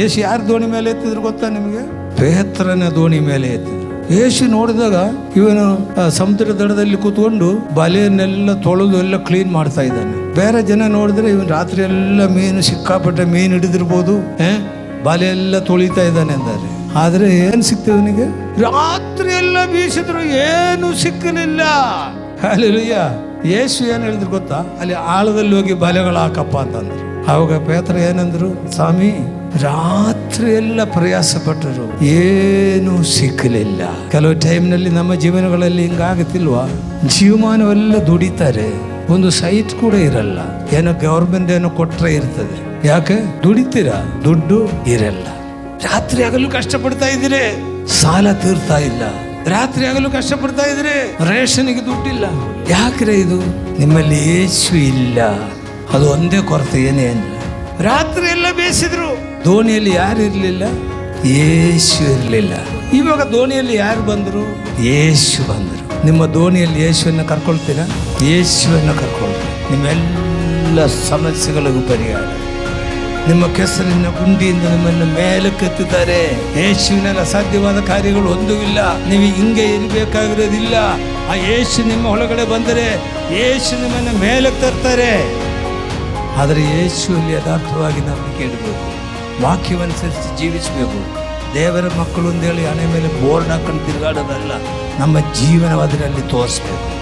ಯೇಸು ಯಾರು ದೋಣಿ ಮೇಲೆ ಎತ್ತಿದ್ರು ಗೊತ್ತಾ ನಿಮಗೆ? ಪೇತ್ರನ ದೋಣಿ ಮೇಲೆ ಎತ್ತಿದ್ರು. ಯೇಸು ನೋಡಿದಾಗ ಇವನು ಸಮುದ್ರ ದಡದಲ್ಲಿ ಕೂತ್ಕೊಂಡು ಬಲೆಯನ್ನೆಲ್ಲ ತೊಳೆದು ಎಲ್ಲ ಕ್ಲೀನ್ ಮಾಡ್ತಾ ಇದ್ದಾನೆ. ಬೇರೆ ಜನ ನೋಡಿದ್ರೆ ಇವನು ರಾತ್ರಿ ಎಲ್ಲ ಮೀನು, ಸಿಕ್ಕಾಪಟ್ಟೆ ಮೀನು ಹಿಡಿದಿರ್ಬೋದು ಬಲೆ ಎಲ್ಲ ತೊಳಿತಾ ಇದ್ದಾನೆ ಅಂತಾರೆ ಆದರೆ ಏನು ಸಿಕ್ತು ಇವನಿಗೆ? ರಾತ್ರಿ ಎಲ್ಲ ಬೀಸಿದ್ರು, ಏನು ಸಿಕ್ಕಲಿಲ್ಲ. ಅಲ್ಲಿಯ ಯೇಸು ಏನು ಹೇಳಿದ್ರು ಗೊತ್ತಾ? ಅಲ್ಲಿ ಆಳದಲ್ಲಿ ಹೋಗಿ ಬಲೆಗಳು ಹಾಕಪ್ಪ ಅಂತಂದ್ರು ಅವಾಗ ಪೇತ್ರ ಏನಂದ್ರು, ಸ್ವಾಮಿ ರಾತ್ರಿ ಎಲ್ಲ ಪ್ರಯಾಸ ಪಟ್ಟರು ಏನು ಸಿಕ್ಕಲಿಲ್ಲ. ಕೆಲವು ಟೈಮ್ನಲ್ಲಿ ನಮ್ಮ ಜೀವನಗಳಲ್ಲಿ ಹಿಂಗಾಗುತ್ತಿಲ್ವಾ? ಜೀವಮಾನವೆಲ್ಲ ದುಡಿತಾರೆ. ಒಂದು ಸೈಟ್ ಕೂಡ ಇರಲ್ಲ. ಏನೋ ಗೌರ್ಮೆಂಟ್ ಏನೋ ಕೊಟ್ಟರೆ ಇರ್ತದೆ. ಯಾಕೆ? ದುಡಿತೀರಾ? ದುಡ್ಡು ಇರಲ್ಲ. ರಾತ್ರಿ ಆಗಲು ಕಷ್ಟಪಡ್ತಾ ಇದ್ದೀರಿ? ಸಾಲ ತೀರ್ತಾ ಇಲ್ಲ. ರಾತ್ರಿ ಆಗಲು ಕಷ್ಟಪಡ್ತಾ ಇದ್ದೀರಿ? ರೇಷನ್ಗೆ ದುಡ್ಡಿಲ್ಲ. ಯಾಕ್ರೆ ಇದು? ನಿಮ್ಮಲ್ಲಿ ಏಸು ಇಲ್ಲ. ಅದು ಒಂದೇ ಕೊರತೆ, ಏನೇ ಇಲ್ಲ. ರಾತ್ರಿ ಎಲ್ಲ ಬೇಯಿಸಿದ್ರು ದೋಣಿಯಲ್ಲಿ ಯಾರು ಇರಲಿಲ್ಲ? ಯೇಸು ಇರಲಿಲ್ಲ. ಇವಾಗ ದೋಣಿಯಲ್ಲಿ ಯಾರು ಬಂದರು? ಯೇಸು ಬಂದರು. ನಿಮ್ಮ ದೋಣಿಯಲ್ಲಿ ಯೇಸುವನ್ನು ಕರ್ಕೊಳ್ತೀರಾ? ಯೇಸುವನ್ನು ಕರ್ಕೊಳ್ತೀರಾ? ನಿಮ್ಮೆಲ್ಲ ಸಮಸ್ಯೆಗಳಿಗೂ ಪರಿಹಾರ ನಿಮ್ಮ ಕೆಸರಿನ ಗುಂಡಿಯಿಂದ ನಿಮ್ಮನ್ನು ಮೇಲಕ್ಕೆತ್ತಿದ್ದಾರೆ ಯೇಸುವಿನಲ್ಲಿ ಅಸಾಧ್ಯವಾದ ಕಾರ್ಯಗಳು ಒಂದೂ ಇಲ್ಲ. ನೀವು ಹಿಂಗೆ ಇರಬೇಕಾಗಿರೋದಿಲ್ಲ. ಆ ಯೇಸು ನಿಮ್ಮ ಒಳಗಡೆ ಬಂದರೆ ಯೇಸು ನಿಮ್ಮನ್ನು ಮೇಲಕ್ಕೆ ತರ್ತಾರೆ. ಆದರೆ ಯೇಸುವಲ್ಲಿ ಯಥಾರ್ಥವಾಗಿ ನಂಬಿಕೆ ಇಡಬೇಕು ವಾಕ್ಯವನುಸರಿಸಿ ಜೀವಿಸಬೇಕು. ದೇವರ ಮಕ್ಕಳು ಅಂತೇಳಿ ಹಣೆ ಮೇಲೆ ಬೋರ್ಡ್ ಹಾಕೊಂಡು ತಿರುಗಾಡೋದಲ್ಲ ನಮ್ಮ ಜೀವನವಾದರಲ್ಲಿ ತೋರಿಸ್ಬೇಕು.